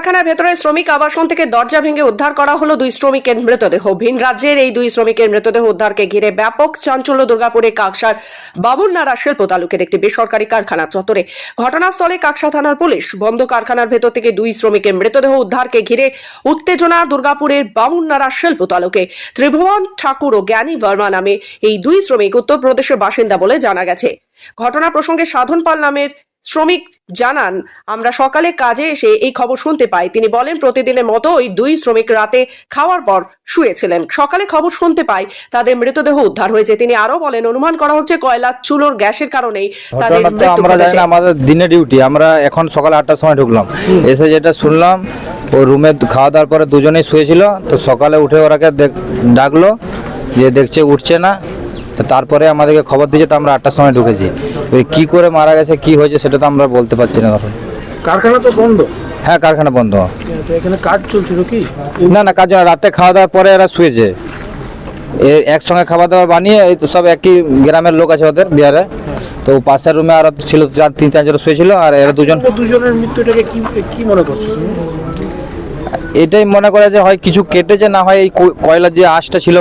কারখানার ভেতরে শ্রমিক আবাসন থেকে দরজা ভেঙে উদ্ধার করা হলো দুই শ্রমিকের মৃতদেহ। ভিন রাজ্যের এই দুই শ্রমিকের মৃতদেহ উদ্ধারকে ঘিরে ব্যাপক চাঞ্চল্য দুর্গাপুরের কাকসার বামুননাড়া শিল্প তালুকের একটি বেসরকারি কারখানা চত্বরে। ঘটনাস্থলে কাকসা থানার পুলিশ বন্ধ কারখানার ভেতর থেকে দুই শ্রমিকের মৃতদেহ উদ্ধারকে ঘিরে উত্তেজনা দুর্গাপুরের বামুননাড়া শিল্প তালুকে ত্রিভুবন ঠাকুর ও জ্ঞানী বর্মা নামে এই দুই শ্রমিক উত্তরপ্রদেশের বাসিন্দা বলে জানা গেছে। ঘটনা প্রসঙ্গে সাধন পাল নামের শ্রমিক জানান আমরা সকালে কাজে এসে এই খবর শুনতে পাই। তিনি বলেন প্রতিদিনের মতো ওই দুই শ্রমিক রাতে খাওয়ার পর শুয়েছিলেন। সকালে খবর শুনতে পাই তাদের মৃতদেহ উদ্ধার হয়েছে। তিনি আরও বলেন অনুমান করা হচ্ছে কয়লা চুলোর গ্যাসের কারণেই তাদের মৃত্যু আমরা জানি না আমাদের দিনে ডিউটি আমরা এখন সকাল আটটার সময় ঢুকলাম। এসে যেটা শুনলাম ও রুমে খাওয়া দাওয়ার পরে দুজনেই শুয়েছিল। তো সকালে উঠে ওরাকে ডাকলো যে দেখছে উঠছে না। তারপরে আমাদেরকে খবর দিয়েছে তো আমরা আটটার সময় ঢুকেছি। কি করে মারা গেছে কি হয়েছে সেটা তো আমরা বলতে পারছি না এখন কারখানা তো বন্ধ? হ্যাঁ কারখানা বন্ধ। এখানে কাজ চলছিল কি? না না কাজ না, রাতে খাওয়া দাওয়ার পরে এরা শুয়েছে। এ একসঙ্গে খাওয়া দাওয়া বানিয়ে এই তো সব একই গ্রামের লোক আছে ওদের বিহারে। তো পাশের রুমে আর ছিল চার তিন চারজন শুয়েছিল আর এরা দুজন দুজনের মৃত্যুটাকে কি কি মনে করছ? এটাই মনে করে যে হয় কিছু কেটেছে না হয় এই কয়- কয়লার যে আঁশটা ছিল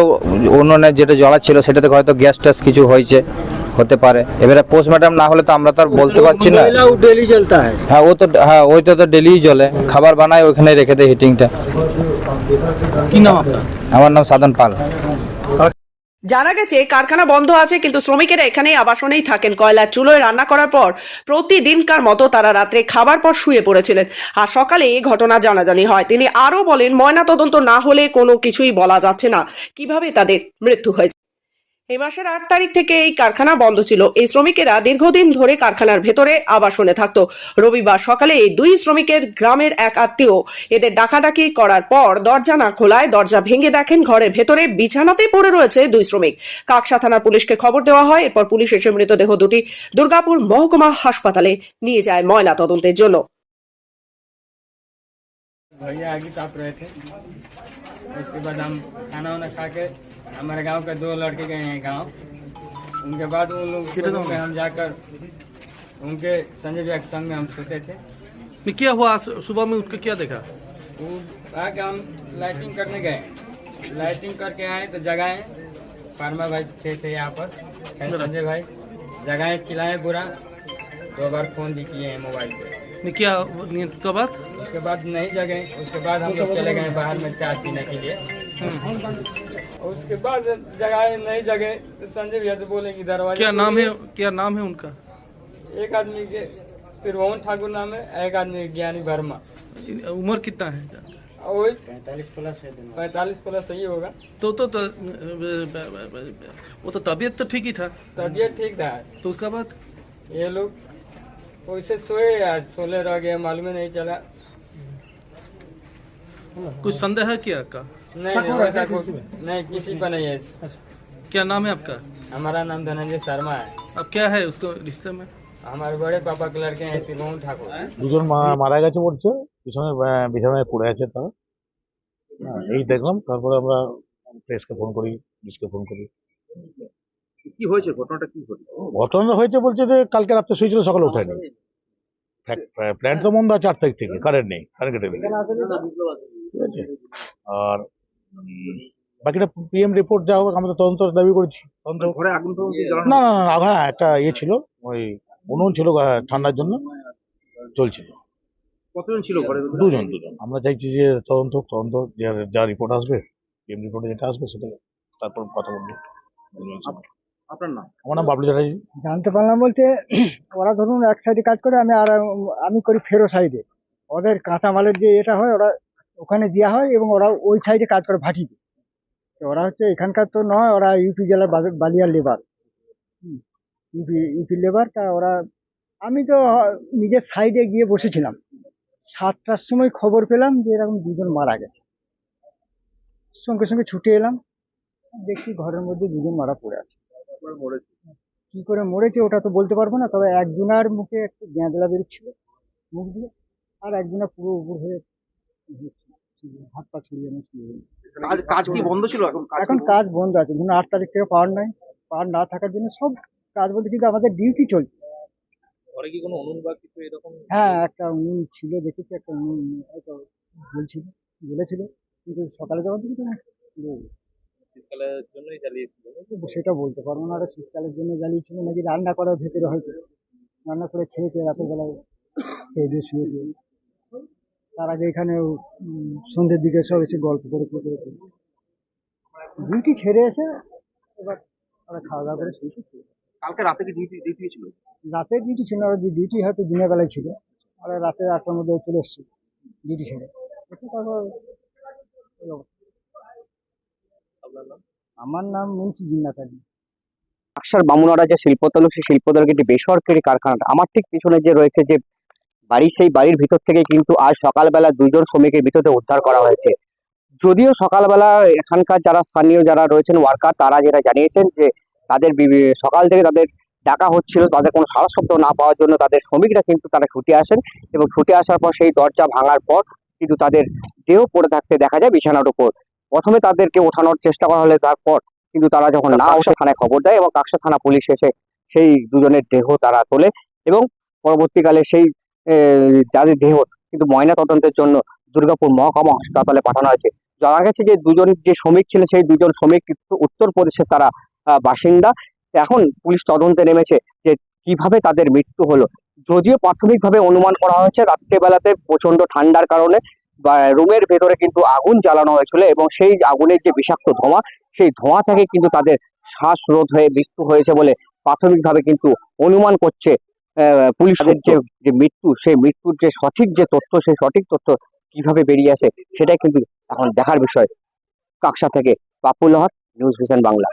উনুনে যেটা জ্বলা ছিল সেটাতে হয়তো গ্যাস ট্যাস কিছু হয়েছে। হতে পারে। এবারে পোস্টমর্টম না হলে তো আমরা তো আর বলতে পারছি না। ডেলি জ্বলতা হ্যাঁ। ও তো হ্যাঁ ওইটা তো ডেলি জ্বলে। খাবার বানায় ওইখানে রেখে দেয় হিটিংটা কি নাম আপনার? আমার নাম সাধন পাল। জানা গেছে কারখানা বন্ধ আছে কিন্তু শ্রমিকেরা এখানেই আবাসনেই থাকেন। কয়লার চুলোয় রান্না করার পর প্রতিদিনকার মতো তারা রাত্রে খাবার পর শুয়ে পড়েছিলেন। আর সকালে এই ঘটনা জানাজানি হয়। তিনি আরও বলেন ময়নাতদন্ত না হলে কোনো কিছুই বলা যাচ্ছে না। কীভাবে তাদের মৃত্যু হয়েছে? এই মাসের আট তারিখ থেকে এই কারখানা বন্ধ ছিল। এই শ্রমিকেরা দীর্ঘদিন ধরে কারখানার ভেতরে আবাসনে থাকতো। রবিবার সকালে এই দুই শ্রমিকের গ্রামের এক আত্মীয় এদের ডাকাডাকি করার পর দরজা না খোলায় দরজা ভেঙে দেখেন ঘরের ভেতরে বিছানাতে পড়ে রয়েছে দুই শ্রমিক। কাকসা থানার পুলিশকে খবর দেওয়া হয়, এরপর পুলিশ এসে মৃতদেহ দুটি দুর্গাপুর মহকুমা হাসপাতালে নিয়ে যায় ময়না তদন্তের জন্য। भैया आगे ताप रहे थे। उसके बाद हम खाना वाना खा के हमारे गाँव के दो लड़के गए हैं गाँव। उनके बाद उन लोग में हम जाकर उनके संजय जी के संग में हम सोते थे। क्या हुआ? सुबह में उठ के क्या देखा? वो आके हम लाइटिंग करने गए। लाइटिंग करके आए तो जगाए फार्मा भाई थे थे यहाँ पर। संजय भाई। जगाए चिल्लाए बुरा। दो बार फ़ोन भी किए हैं मोबाइल पे। क्या नहीं, उसके बाद नहीं जगे उसके बाद हम लोग चले गए बाहर में चाय पीने के लिए। उसके बाद जगाए नहीं जगे तो संजय भैया से बोले कि दरवाज़ा क्या नाम है क्या नाम है उनका? एक आदमी के त्रिभुवन ठाकुर नाम है एक आदमी ज्ञानी वर्मा। उम्र कितना है? वही पैंतालीस प्लस है पैंतालीस प्लस सही होगा। तो तो, तो वो तो तबीयत तो ठीक ही था। तबीयत ठीक था। तो उसके बाद? ये लोग वैसे सोए आज सोले रह गए मालूम नहीं चला। कुछ संदेह है क्या का नहीं नहीं वैसा कुछ नहीं किसी पर नहीं है क्या नाम है आपका हमारा नाम धनंजय शर्मा है अब क्या है उसको रिश्ते में हमारे बड़े पापा के लड़के हैं त्रिभुवन ठाकुर দুজন মা- মারা গেছে বলছে পিছনে আহ, বিছানায় পড়ে আছে তারা হ্যাঁ, এই দেখলাম তারপরে আমরা প্রেসকে ফোন করি পুলিশকে ফোন করি কি হয়েছে ঘটনাটা কি হয়েছে ঘটনা হয়েছে বলছে যে কালকে রাত্রে শুয়েছিল সকালে ওঠেনি প্ল্যান্ট তো বন্ধ আছে আট তারিখ থেকে কারেন্ট নেই কারেন্ট কেটে দিয়েছে। ঠিক আছে? আর বাকিটা পিএম রিপোর্ট যা হোক আমরা তদন্ত দাবি করেছি। তদন্ত না না না হ্যাঁ একটা ইয়ে ছিল ওই উনুন ছিল ঠান্ডার জন্য। চলছিল। কতজন ছিল ঘরে? দুজন দুজন। আমরা চাইছি যে তদন্ত তদন্ত যা যা রিপোর্ট আসবে পিএম রিপোর্টে যেটা আসবে সেটা তারপর কথা বলব। আপনার নাম? আমার নাম বাবলু চ্যাটার্জি। জানতে পারলাম বলতে ওরা ধরুন এক সাইডে কাজ করে আমি আর আমি করি ফেরো সাইডে ওদের কাঁচামালের যে এটা হয় ওরা ওখানে দেওয়া হয় এবং ওরা ওই সাইডে কাজ করে ভাটিতে। তো ওরা হচ্ছে এখানকার তো নয় ওরা ইউপি জেলার বালি- বালিয়ার লেবার ইউপি ইউপি লেবার তা ওরা আমি তো নিজের সাইডে গিয়ে বসেছিলাম। সাতটার সময় খবর পেলাম যে এরকম দুজন মারা গেছে। সঙ্গে সঙ্গে ছুটে এলাম দেখি ঘরের মধ্যে দুজন মারা পড়ে আছে। কি করে মরেছে ওটা তো বলতে পারব না তবে একজনার মুখে একটু গ্যাঁদলা বেরোচ্ছিল মুখ দিয়ে আর একজনের পুরো উপর হয়ে হাত পা ছড়িয়ে নিয়ে শুয়ে কাজ কাজ কি বন্ধ ছিল এখন? কাজ এখন কাজ বন্ধ আছে। ধরুন আট তারিখ থেকে পাওয়ার নাই। পাওয়ার না থাকার জন্য সব কাজ বলতে কিন্তু আমাদের ডিউটি চলছে। ঘরে কি কোনো উনুন বা কিছু এরকম? হ্যাঁ একটা উনুন ছিল দেখেছি একটা উনুন হয়তো বলছিল বলেছিল কিন্তু সকালে যখন থেকে তো শীতকালের জন্যই জ্বালিয়েছিল। সেটা বলতে পারব না। ওরা শীতকালের জন্য জ্বালিয়েছিল নাকি রান্না করার ভেতরে হয়তো। রান্না করে খেয়েছে রাতের বেলায়। খেয়ে দিয়ে শুয়েছে তার আগে এখানে সন্ধ্যের দিকে সব এসে গল্প করে করে করে ডিউটি ছেড়ে এসে এবার ওরা খাওয়া দাওয়া করে শুয়েছে কালকে রাতে কি ডিউটি ডিউটি ছিল? রাতে ডিউটি ছিল না ওরা ডিউটি হয়তো দিনের বেলায় ছিল। আর রাতে আটটার মধ্যে চলে এসছে ডিউটি ছেড়ে। এসে তারপর আমার নাম মুন্সি জিন্নাত আলী। আকসার বামুনারা যে শিল্পতালুক সেই শিল্পতালুক একটি বেসরকারি কারখানা আমার ঠিক পিছনে যে রয়েছে যে বাড়ি সেই বাড়ির ভিতর থেকে কিন্তু আজ সকালবেলা দুজন শ্রমিকের ভিতরে উদ্ধার করা হয়েছে। যদিও সকালবেলা এখানকার যারা স্থানীয় যারা রয়েছেন ওয়ার্কার তারা যেটা জানিয়েছেন যে তাদের সকাল থেকে তাদের ডাকা হচ্ছিল, তাদের কোনো সারা শব্দ না পাওয়ার জন্য তাদের শ্রমিকরা কিন্তু তারা ছুটে আসেন এবং ছুটে আসার পর সেই দরজা ভাঙার পর কিন্তু তাদের দেহ পড়ে থাকতে দেখা যায় বিছানার উপর। প্রথমে তাদেরকে ওঠানোর চেষ্টা করা হলে তারপর কিন্তু তারা যখন না ওঠে থানায় খবর দেয় এবং কাকসা থানা পুলিশ এসে সেই দুজনের দেহ তারা তোলে এবং পরবর্তীকালে সেই যাদের দেহ কিন্তু ময়না তদন্তের জন্য দুর্গাপুর মহকুমা হাসপাতালে পাঠানো হয়েছে। জানা গেছে যে দুজন যে শ্রমিক ছিলেন, সেই দুজন শ্রমিক উত্তরপ্রদেশের তারা বাসিন্দা। এখন পুলিশ তদন্তে নেমেছে যে কীভাবে তাদের মৃত্যু হলো। যদিও প্রাথমিকভাবে অনুমান করা হয়েছে, রাত্রেবেলাতে প্রচণ্ড ঠান্ডার কারণে, বা, রুমের ভেতরে কিন্তু আগুন জ্বালানো হয়েছিল এবং সেই আগুনের যে বিষাক্ত ধোঁয়া, সেই ধোঁয়া থেকে কিন্তু তাদের শ্বাসরোধ হয়ে মৃত্যু হয়েছে বলে প্রাথমিকভাবে কিন্তু অনুমান করছে পুলিশের যে যে মৃত্যু সেই মৃত্যুর যে সঠিক যে তথ্য সেই সঠিক তথ্য কীভাবে বেরিয়ে আসে সেটাই কিন্তু এখন দেখার বিষয়। কাকসা থেকে পাপুল হক নিউজ ভিশন বাংলা।